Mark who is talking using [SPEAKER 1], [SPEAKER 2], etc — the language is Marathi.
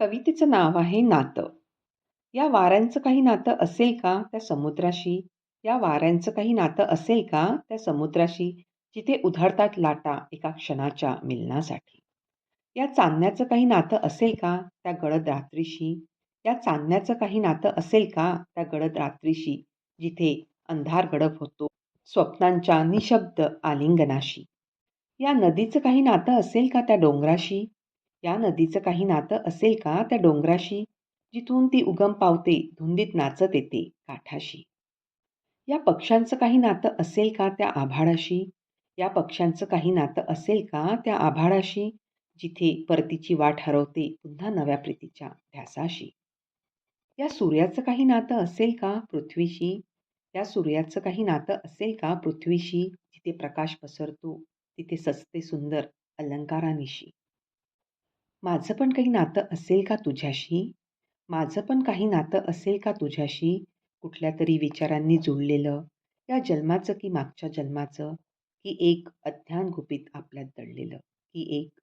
[SPEAKER 1] कवितेचं नाव आहे नातं. या वाऱ्यांचं काही नातं असेल का त्या समुद्राशी? या वाऱ्यांचं काही नातं असेल का त्या समुद्राशी? जिथे उधळतात लाटा एका क्षणाच्या मिलनासाठी. या चांदण्याचं काही नातं असेल का त्या गडद रात्रीशी? या चांदण्याचं काही नातं असेल का त्या गडद रात्रीशी? जिथे अंधार गडप होतो स्वप्नांच्या निशब्द आलिंगनाशी. या नदीचं काही नातं असेल का त्या डोंगराशी? या नदीचं काही नातं असेल का त्या डोंगराशी? जिथून ती उगम पावते धुंदीत नाचत येते काठाशी. या पक्ष्यांचं काही नातं असेल का त्या आभाळाशी? या पक्ष्यांचं काही नातं असेल का त्या आभाळाशी? जिथे परतीची वाट हरवते पुन्हा नव्या प्रीतीच्या ध्यासाशी. या सूर्याचं काही नातं असेल का पृथ्वीशी? या सूर्याचं काही नातं असेल का पृथ्वीशी? जिथे प्रकाश पसरतो तिथे सजते सुंदर अलंकारानिशी. माझं पण काही नातं असेल का तुझ्याशी? माझं पण काही नातं असेल का तुझ्याशी? कुठल्या तरी विचारांनी जुळलेलं, या जन्माचं की मागच्या जन्माचं, की एक अज्ञान गुपित आपल्यात दडलेलं, की एक